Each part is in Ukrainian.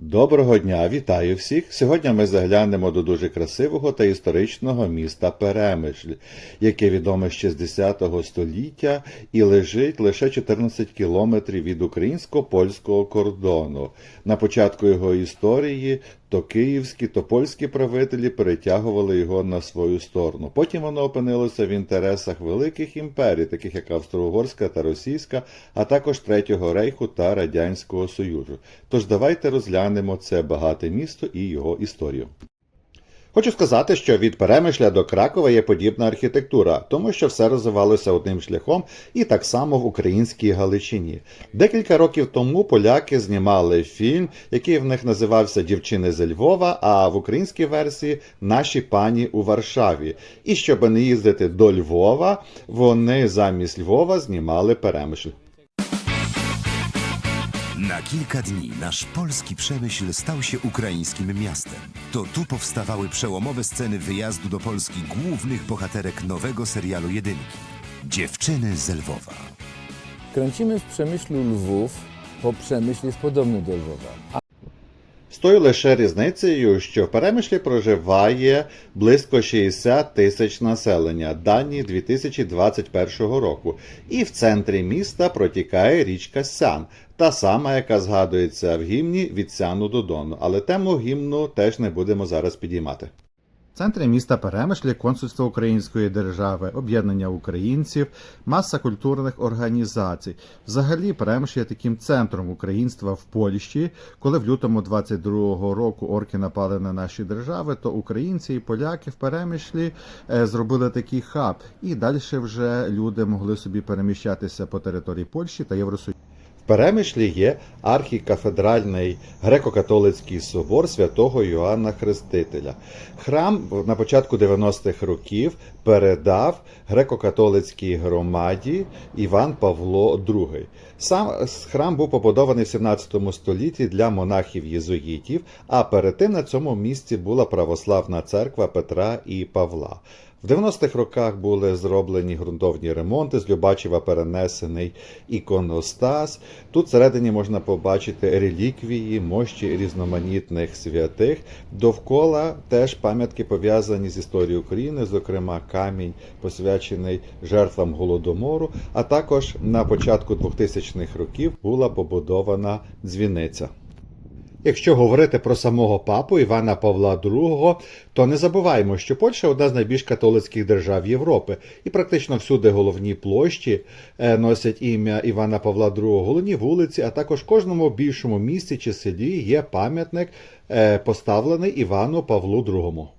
Доброго дня, вітаю всіх! Сьогодні ми заглянемо до дуже красивого та історичного міста Перемишль, яке відоме ще з 10 століття і лежить лише 14 кілометрів від українсько-польського кордону. На початку його історії то київські, то польські правителі перетягували його на свою сторону. Потім воно опинилося в інтересах великих імперій, таких як Австро-Угорська та Російська, а також Третього рейху та Радянського Союзу. Тож давайте розглянемо це багате місто і його історію. Хочу сказати, що від Перемишля до Кракова є подібна архітектура, тому що все розвивалося одним шляхом і так само в українській Галичині. Декілька років тому поляки знімали фільм, який в них називався Дівчини з Львова, а в українській версії Наші пані у Варшаві. І щоб не їздити до Львова, вони замість Львова знімали Перемишль. Na kilka dni nasz polski przemyśl stał się ukraińskim miastem. To tu powstawały przełomowe sceny wyjazdu do Polski głównych bohaterek nowego serialu Jedynki. Dziewczyny z Lwowa. Kręcimy w Przemyślu Lwów, bo Przemyśl jest podobny do Lwowa. З тою лише різницею, що в Перемишлі проживає близько 60 тисяч населення, дані 2021 року. І в центрі міста протікає річка Сян, та сама, яка згадується в гімні від Сяну до Дону. Але тему гімну теж не будемо зараз підіймати. В центрі міста Перемишлі консульство Української держави, об'єднання українців, маса культурних організацій. Взагалі, Перемишль є таким центром українства в Польщі. Коли в лютому 22-го року орки напали на наші держави, то українці і поляки в Перемишлі е, зробили такий хаб, і далі вже люди могли собі переміщатися по території Польщі та Євросоюзу. Перемишлі є архікафедральний греко-католицький собор святого Йоанна Хрестителя. Храм на початку 90-х років передав греко-католицькій громаді Іван Павло II. Сам храм був побудований в 17 столітті для монахів-єзуїтів, а перед тим на цьому місці була православна церква Петра і Павла. В 90-х роках були зроблені ґрунтовні ремонти, з Любачева перенесений іконостас. Тут всередині можна побачити реліквії, мощі різноманітних святих. Довкола теж пам'ятки пов'язані з історією України, зокрема камінь, посвячений жертвам голодомору. А також на початку 2000-х років була побудована дзвіниця. Якщо говорити про самого папу Івана Павла II, то не забуваємо, що Польща одна з найбільш католицьких держав Європи, і практично всюди головні площі е, носять ім'я Івана Павла II, головні вулиці, а також кожному більшому місті чи селі є пам'ятник, е, поставлений Івану Павлу II.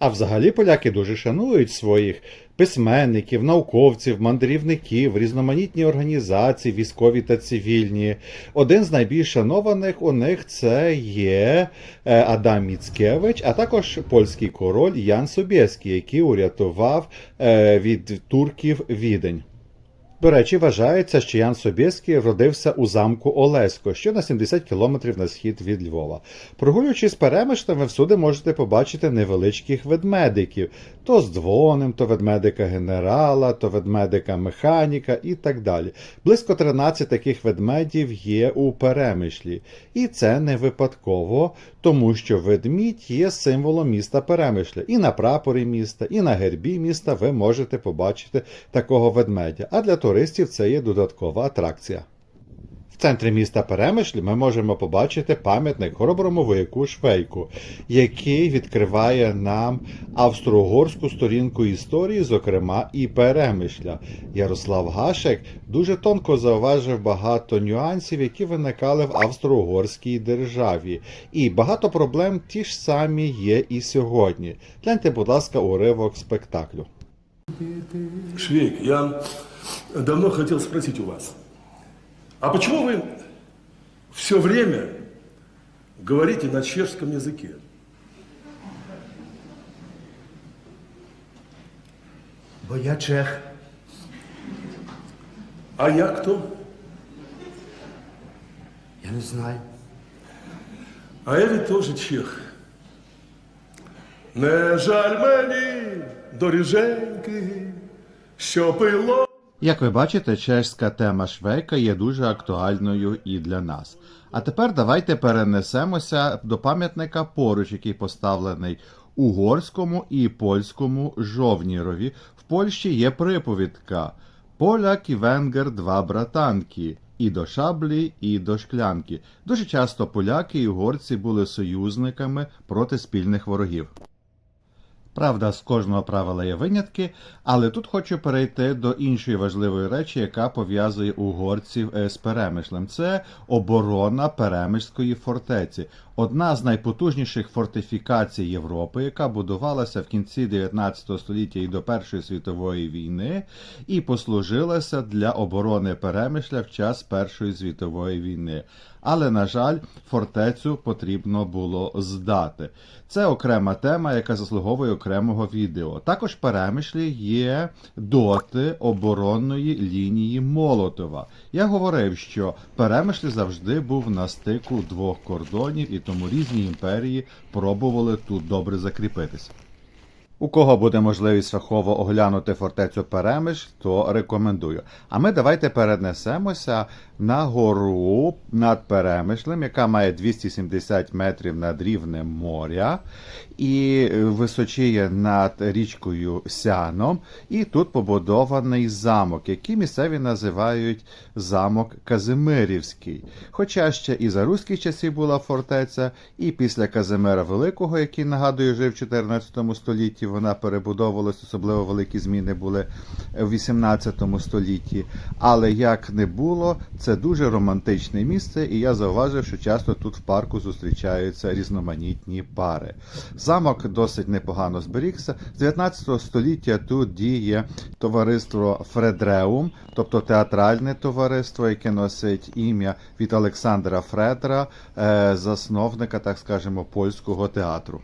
А взагалі поляки дуже шанують своїх письменників, науковців, мандрівників, різноманітні організації, військові та цивільні. Один з найбільш шанованих у них це є е, Адам Міцкевич, а також польський король Ян Собєський, який урятував е, від турків відень. До речі, вважається, що Ян Собєський родився у замку Олесько, що на 70 кілометрів на схід від Львова. Прогулюючись перемишлем, ви всюди можете побачити невеличких ведмедиків: то з дзвонем, то ведмедика генерала, то ведмедика механіка і так далі. Близько 13 таких ведмедів є у перемишлі. І це не випадково, тому що ведмідь є символом міста Перемишля. І на прапорі міста, і на гербі міста ви можете побачити такого ведмедя. А для туристів це є додаткова атракція. В центрі міста Перемишль ми можемо побачити пам'ятник хороброму вояку Швейку, який відкриває нам австро-угорську сторінку історії, зокрема і Перемишля. Ярослав Гашек дуже тонко зауважив багато нюансів, які виникали в австро-угорській державі. І багато проблем ті ж самі є і сьогодні. Гляньте, будь ласка, уривок спектаклю. Швейк, я давно хотел спросить у вас, а почему вы все время говорите на чешском языке? Бо я чех. А я кто? Я не знаю. А я ведь тоже чех. Не жаль мені, доріженьки, що пило. Як ви бачите, чеська тема швейка є дуже актуальною і для нас. А тепер давайте перенесемося до пам'ятника поруч, який поставлений угорському і польському жовнірові. В Польщі є приповідка Поляк і венгер два братанки. І до шаблі, і до шклянки. Дуже часто поляки і угорці були союзниками проти спільних ворогів. Правда, з кожного правила є винятки, але тут хочу перейти до іншої важливої речі, яка пов'язує угорців е, з Перемишлем. Це оборона Перемишльської фортеці, одна з найпотужніших фортифікацій Європи, яка будувалася в кінці 19 століття і до Першої світової війни, і послужилася для оборони Перемишля в час Першої світової війни. Але, на жаль, фортецю потрібно було здати. Це окрема тема, яка заслуговує окремого відео. Також Перемишлі є доти оборонної лінії Молотова. Я говорив, що Перемишль завжди був на стику двох кордонів, і тому різні імперії пробували тут добре закріпитися. У кого буде можливість фахово оглянути фортецю Перемиш, то рекомендую. А ми давайте перенесемося на гору над Перемишлем, яка має 270 метрів над рівнем моря, і височіє над річкою Сяном. І тут побудований замок, який місцеві називають замок Казимирівський. Хоча ще і за руських часів була фортеця, і після Казимира Великого, який нагадую, жив в 14 столітті, вона перебудовувалась, особливо великі зміни були в 18 столітті. Але як не було, це дуже романтичне місце, і я зауважив, що часто тут в парку зустрічаються різноманітні пари. Замок досить непогано зберігся. З 19 століття тут діє товариство Фредреум, тобто театральне товариство, яке носить ім'я від Олександра Фредера, е, засновника, так скажемо, польського театру.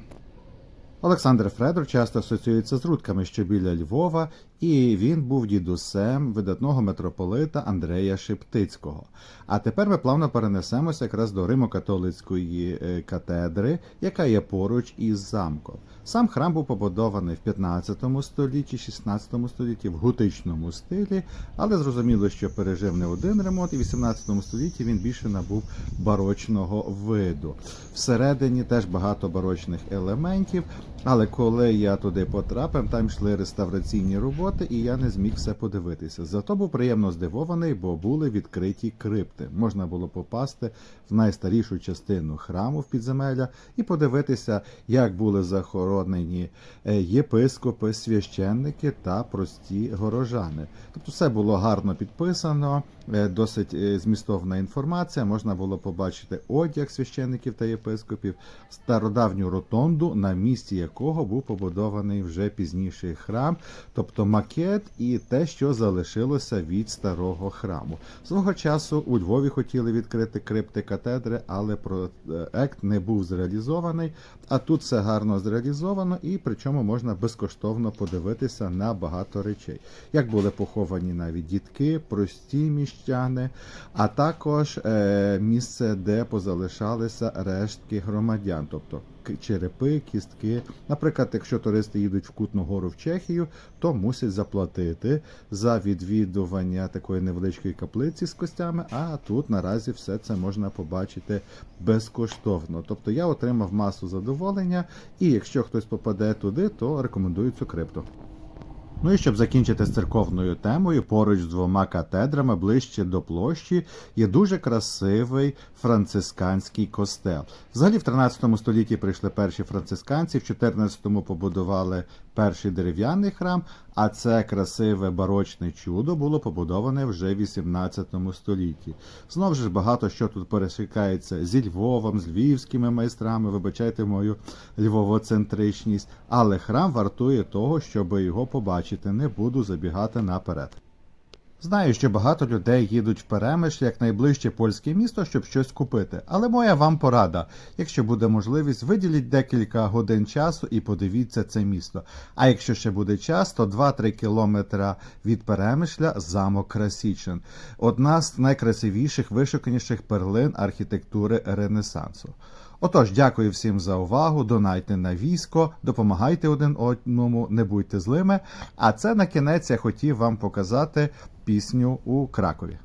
Олександр Фредор часто асоціюється з рудками, що біля Львова, і він був дідусем видатного митрополита Андрея Шептицького. А тепер ми плавно перенесемося якраз до Римо-католицької е, катедри, яка є поруч із замком. Сам храм був побудований в 15 столітті, 16 столітті в готичному стилі, але зрозуміло, що пережив не один ремонт, і в 18 столітті він більше набув барочного виду. Всередині теж багато барочних елементів, але коли я туди потрапив, там йшли реставраційні роботи, і я не зміг все подивитися. Зато був приємно здивований, бо були відкриті крипти. Можна було попасти в найстарішу частину храму в підземелля і подивитися, як були захоронені е, єпископи, священники та прості горожани. Тобто все було гарно підписано, е, досить е, змістовна інформація. Можна було побачити одяг священників та єпископів, стародавню ротонду, на місці якого був побудований вже пізніший храм, тобто макет і те, що залишилося від старого храму. Свого часу у Львові хотіли відкрити крипти катедри, але проект не був зреалізований. А тут все гарно зреалізовано, і причому можна безкоштовно подивитися на багато речей. Як були поховані навіть дітки, прості міщани, а також е, місце, де позалишалися рештки громадян, тобто черепи, кістки. Наприклад, якщо туристи їдуть в Кутну гору в Чехію, то мусять заплатити за відвідування такої невеличкої каплиці з костями. А тут наразі все це можна побачити безкоштовно. Тобто я отримав масу задоволення, і якщо хтось попаде туди, то рекомендую цю крипту. Ну і щоб закінчити з церковною темою, поруч з двома катедрами, ближче до площі, є дуже красивий францисканський костел. Взагалі в 13 столітті прийшли перші францисканці, в 14-му побудували перший дерев'яний храм, а це красиве барочне чудо було побудоване вже в 18 столітті. Знову ж багато що тут пересікається зі Львовом, з львівськими майстрами, вибачайте мою львовоцентричність, але храм вартує того, щоб його побачити. Не буду забігати наперед. Знаю, що багато людей їдуть в Перемиш як найближче польське місто, щоб щось купити. Але моя вам порада, якщо буде можливість, виділіть декілька годин часу і подивіться це місто. А якщо ще буде час, то 2-3 кілометра від Перемишля замок Красічен. Одна з найкрасивіших, вишуканіших перлин архітектури Ренесансу. Отож, дякую всім за увагу. Донайте на військо, допомагайте один одному, не будьте злими. А це на кінець я хотів вам показати пісню у Кракові?